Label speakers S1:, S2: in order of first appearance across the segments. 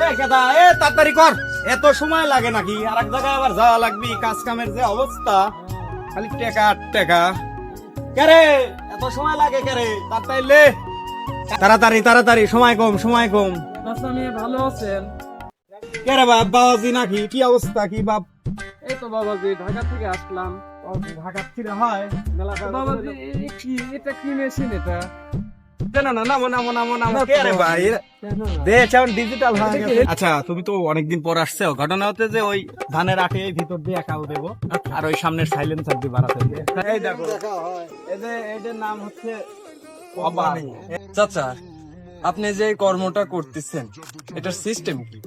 S1: এ তাড়াতাড়ি কর। এত সময় লাগে নাকি? আর এক জায়গায় আবার যাওয়া লাগবি কাজ কামের যে অবস্থা। খালি টাকা টাকা। কেরে এত সময় লাগে কেরে তাড়াতাড়ি লে। তাড়াতাড়ি তাড়াতাড়ি সময় কম সময় কম।
S2: চাচা ভালো আছেন?
S1: কেরে বাপ বাবাজি নাকি? কি অবস্থা কি বাপ?
S2: এই তো বাবাজি ঢাকা থেকে আসলাম।
S1: ঢাকা থেকে হয়? মেলা
S2: বাবাজি কি? এটা কি মেশিন এটা?
S1: আচ্ছা তুমি তো অনেকদিন পর আসছো। ঘটনা হতে যে ওই ধানের আটে ভিতর দিয়ে একাও দেবো। আর ওই সামনের সাইলেন্সার দিয়ে বাড়াতে এই দেখো। এদের নাম হচ্ছে
S2: চাচা আপনি যে কর্মটা করতেছেন এটার সিস্টেম কি?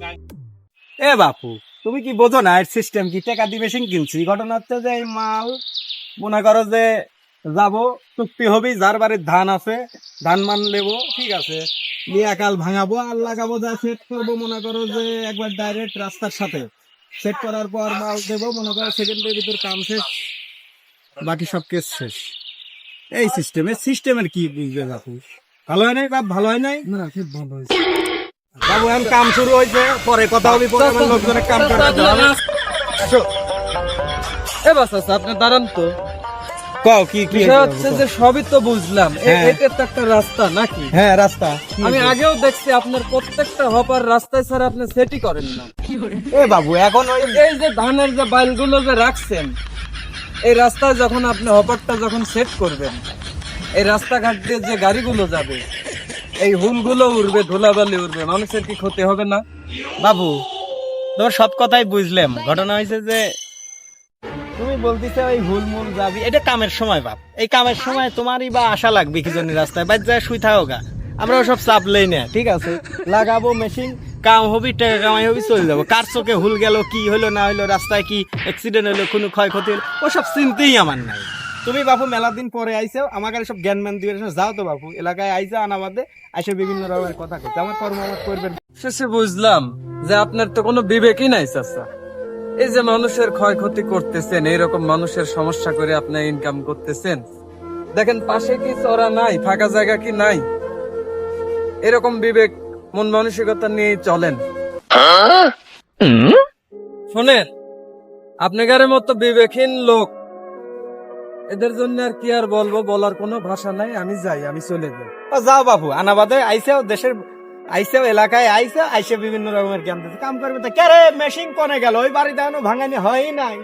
S1: এ বাপু তুমি কি বোঝো না এর সিস্টেম কি? টাকা দিয়ে মেশিন কিনছি। ঘটনা হচ্ছে যে এই মাল মনে করো যে যাব চুক্তি হবি যার বাড়ির ধান আছে ধান মান নেব ঠিক আছে। নিয়ে একাল ভাঙাবো আর লাগাবো যা সেট করব মনে করো যে একবার ডাইরেক্ট রাস্তার সাথে। সেট করার পর মাল দেবো মনে করো সেকেন্ডের ভিতর কাম শেষ বাকি সব কেস শেষ। এই সিস্টেমে সিস্টেমের কি বুঝবে বাপু? ভালো হয় নাই বাপ? ভালো হয় নাই?
S2: না খুব ভালো হয়েছে।
S1: বাবু এখন কাম শুরু হয়েছে পরে কথা হবে পরে আমার লোকজনের কাম করে হবে।
S2: এ বাস চাচা আপনি দাঁড়ান তো।
S1: কও কি কি
S2: বিষয় হচ্ছে যে সবই তো বুঝলাম।
S1: হ্যাঁ।
S2: এটা তো একটা রাস্তা নাকি?
S1: হ্যাঁ রাস্তা।
S2: আমি আগেও দেখছি আপনার প্রত্যেকটা হপার রাস্তায় স্যার আপনি সেটই করেন না।
S1: এ বাবু এখন ওই
S2: এই যে ধানের যে বাইলগুলো যে রাখছেন এই রাস্তায় যখন আপনি হপারটা যখন সেট করবেন এই রাস্তাঘাট দিয়ে যে গাড়িগুলো যাবে এই হুলগুলো উড়বে ধুলাবালি উড়বে মানুষের কি ক্ষতি হবে না?
S1: বাবু তোর সব কথাই বুঝলাম। ঘটনা হয়েছে যে তুমি বলতেছে ওই হুলমুল যাবি এটা কামের সময়, বাপ। এই কামের সময় তোমারই বা আশা লাগবে কি জন্য রাস্তায়। বাইর যায় শুই থাকো গা। আমরা সব চাপ লই না, ঠিক আছে? লাগাবো মেশিন কাম হবি, টাকা কামাই হবি, চলে যাব। কার চোখে হুল গেল, কি হলো না হলো রাস্তায় কি অ্যাক্সিডেন্ট হলো কোনো ক্ষয়ক্ষতি হলো ওসব চিন্তেই আমার নাই। তুমি বাপু মেলা দিন পরে আইসো আমাকে সব জ্ঞান ম্যান দিয়ে যাও তো বাপু, এলাকায় আইসা আনাবাদে আইসে বিভিন্ন রকমের কথা করতে আমার কর্ম করবেন
S2: শেষে বুঝলাম যে আপনার তো কোনো বিবেকই নাই, চাচা। এই যে মানুষের ক্ষয়ক্ষতি করতেছেন, এইরকম মানুষের সমস্যা করে আপনি ইনকাম করতেছেন। দেখেন, পাশে কি চড়া নাই, ফাঁকা জায়গা কি নাই? এরকম বিবেক, মন মানসিকতা নিয়ে চলেন। শোনেন, আপনাদের মতো বিবেকহীন লোক, এদের জন্য আর কি আর বলব, বলার কোনো ভাষা নাই, আমি যাই, আমি চলে যাই।
S1: যাও বাবু, আনাবাদে আইসেও দেশের আইসেও এলাকায় আইসে আইসে বিভিন্ন রকমের কাম করবে তো কে রে? মেশিন কনে গেল? ওই বাড়ি দেখানো ভাঙানি হয় নাই।